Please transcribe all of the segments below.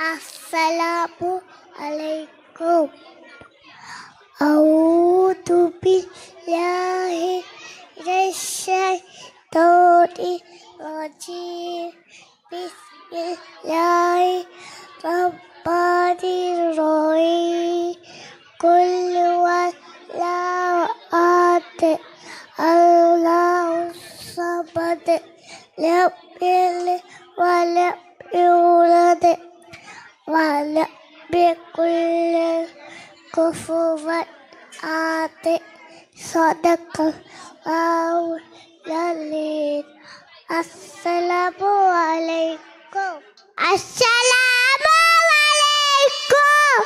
السلام عليكم أعوذ بالله من الشيطان الرجيم بسم الله الرحمن الرحيم كل والله أحد الله الصمد لم يلد ولم يولد ولم يكن له كفوا أحد صدق الله العظيم السلام عليكم السلام عليكم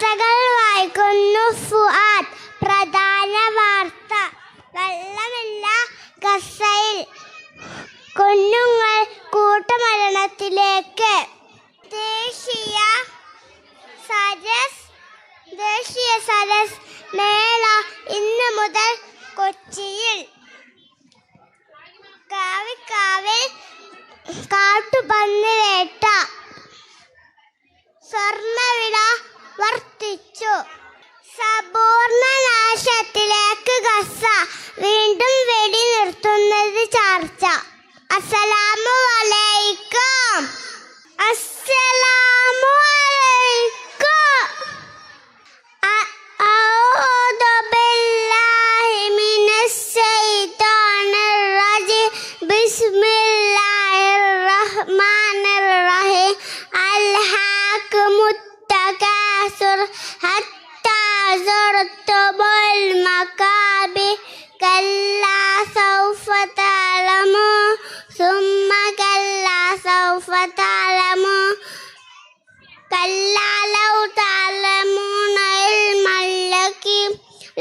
വാർത്തകൾ വായിക്കുന്നു ഫുആദ്. പ്രധാന വാർത്ത. വെള്ളമില്ല ഗസയിൽ. കുഞ്ഞുങ്ങൾ കൂട്ടമരണത്തിലേക്ക്. ദേശീയ സരസ് ദേശീയ സരസ് മേള ഇന്ന് മുതൽ കൊച്ചിയിൽ. കാവിക്കാവിൽ കാട്ടുപന്നി വേട്ട സ്വർണവില വർദ്ധിച്ചു സമ്പൂർണ നാശത്തിലേക്ക് ഗസ വീണ്ടും വെടി നിർത്തുന്നത് ചർച്ച. അസ്സലാമു അലൈക്കും. അസ്സലാമു അലൈക്കും. അഊദു ബില്ലാഹി മിനശ് ശൈത്വാനിർ റജീം. ബിസ്മില്ലാഹിർ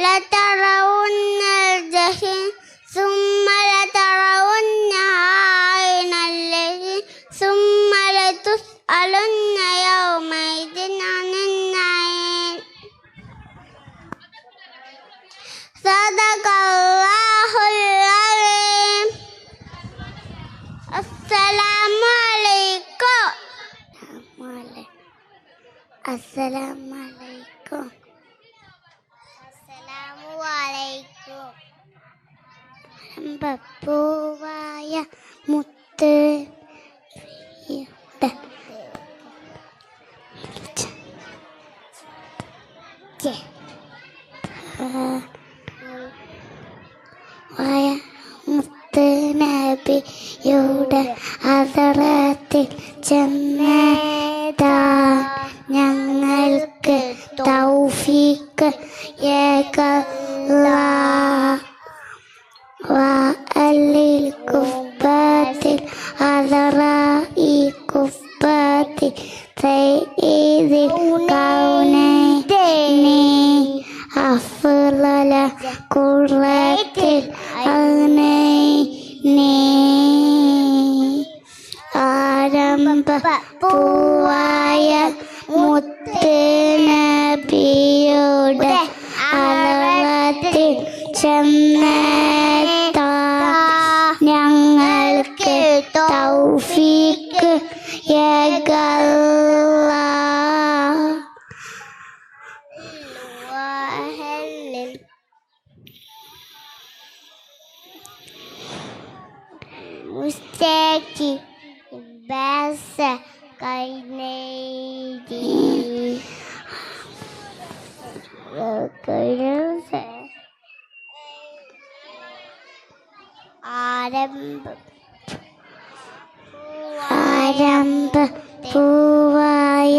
لترون الجحيم ثم لترونها عين اليقين ثم لتسألن يومئذ عن النعيم. صدق الله العظيم. السلام عليكم. السلام മുത്ത് മുത്ത് നബിയുടെ അതറത്തിൽ ചെന്നതാ ഞങ്ങൾക്ക് തൗഫീക്ക് ഏക വാ അല്ലേ أذراء كفات سيد الكونين أفضل قرة العينين ആരംഭ പൂവായ മുത്ത് നബിയുടെ അളവത്തിൽ ചെന്നെത്താ മുസ്തേക്ക് ബസ് കൈനേരി ആരംഭം ആരംഭ പൂവായ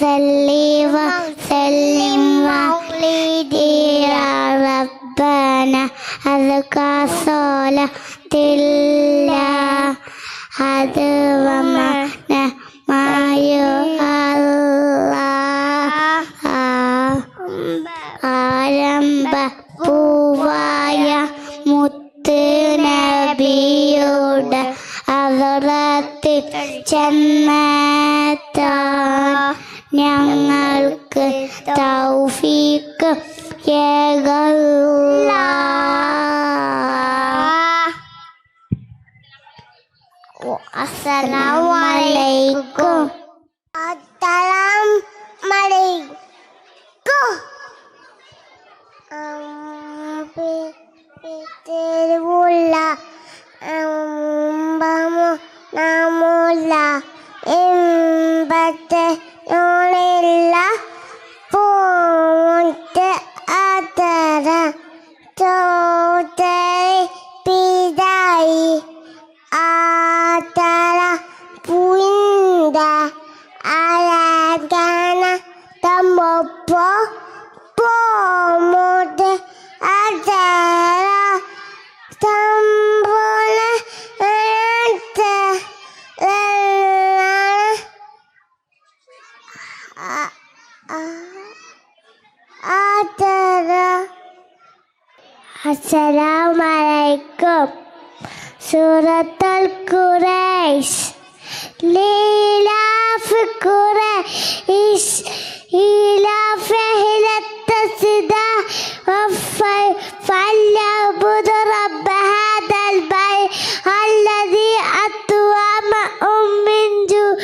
صلي وسلم مولدي يا ربنا أذكى صلاة الله أدومنا ما ആരംഭ പൂവായ മുത്ത് നബിയുടെ അവറത്തിൽ ചെന്നെത്താൻ Assalamualaikum. Assalamualaikum. Peterula, ambamo namola, imbatte nonella. Assalamualaikum Suratul Quraisy لإلاف قريش إلاف أهل التصدى فليعبد رب هذا البيت الذي أطعمهم من جوع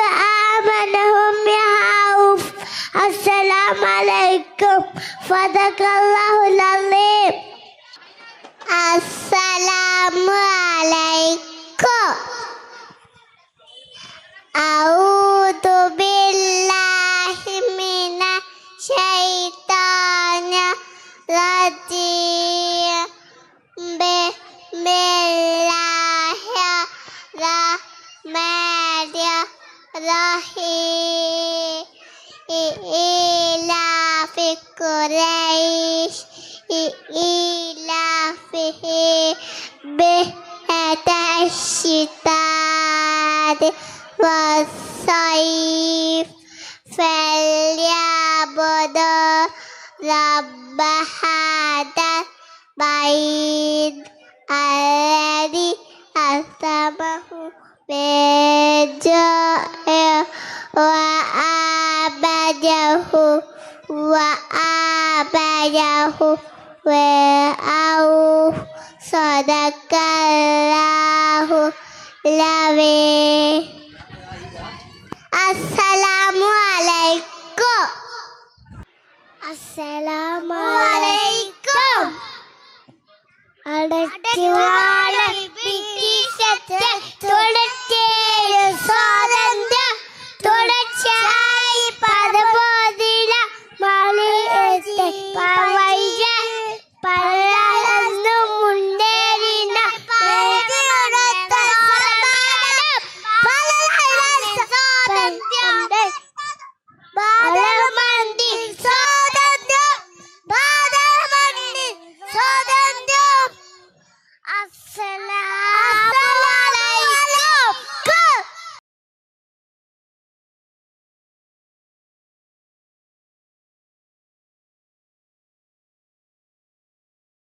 وآمنهم من خوف السلام عليكم صدق الله أعوذ بالله من الشيطان الرجيم. بسم الله الرحمن الرحيم. إيلاف قريش إيلافه بهة الشتاء. والصيف فليعبد رب هذا البيت الذي أسمه بالجوع وآمنه وآمنه وأوف صدق الله العظيم আসসালামু আলাইকুম। আসসালামু আলাইকুম। അടച്ചു വാഴ പിടിച്ച